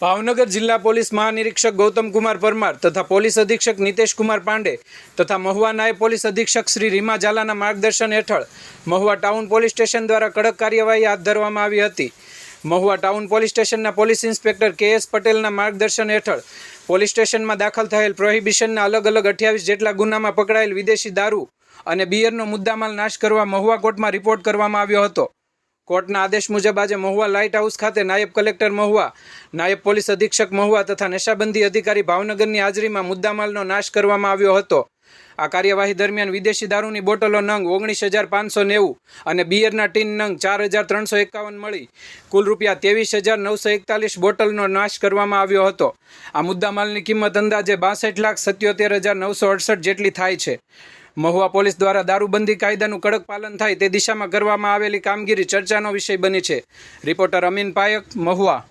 ભાવનગર જિલ્લા પોલીસ મહાનિરીક્ષક ગૌતમ કુમાર પરમાર તથા પોલીસ અધિક્ષક નિતેશ કુમાર પાંડે તથા મહુવા નાયબ પોલીસ અધિક્ષક શ્રી રીમા ઝાલાના માર્ગદર્શન હેઠળ મહુવા ટાઉન પોલીસ સ્ટેશન દ્વારા કડક કાર્યવાહી હાથ ધરવામાં આવી હતી. મહુવા ટાઉન પોલીસ સ્ટેશનના પોલીસ ઇન્સ્પેક્ટર કે એસ પટેલના માર્ગદર્શન હેઠળ પોલીસ સ્ટેશનમાં દાખલ થયેલ પ્રોહિબિશનના અલગ અલગ અઠ્યાવીસ જેટલા ગુનામાં પકડાયેલ વિદેશી દારૂ અને બિયરનો મુદ્દામાલ નાશ કરવા મહુવા કોર્ટમાં રિપોર્ટ કરવામાં આવ્યો હતો. કોર્ટના આદેશ મુજબ આજે મહુવા લાઇટ હાઉસ ખાતે નાયબ કલેક્ટર મહુવા, નાયબ પોલીસ અધિક્ષક મહુવા તથા નશાબંધી અધિકારી ભાવનગરની હાજરીમાં મુદ્દામાલનો નાશ કરવામાં આવ્યો હતો. આ કાર્યવાહી દરમિયાન વિદેશી દારૂની બોટલો નંગ ઓગણીસ હજાર પાંચસો નેવું અને બિયરના ટીન નંગ ચાર હજાર ત્રણસો એકાવન મળી. કુલ રૂપિયા ત્રેવીસ હજાર નવસો એકતાલીસ બોટલનો નાશ કરવામાં આવ્યો હતો. આ મુદ્દામાલની કિંમત અંદાજે બાસઠ લાખ સત્યોતેર હજાર નવસો અડસઠ જેટલી થાય છે. મહુવા પોલીસ દ્વારા દારૂબંધી કાયદાનું કડક પાલન થાય તે દિશામાં કરવામાં આવેલી કામગીરી ચર્ચાનો વિષય બની છે. રિપોર્ટર અમીન પાયક, મહુવા.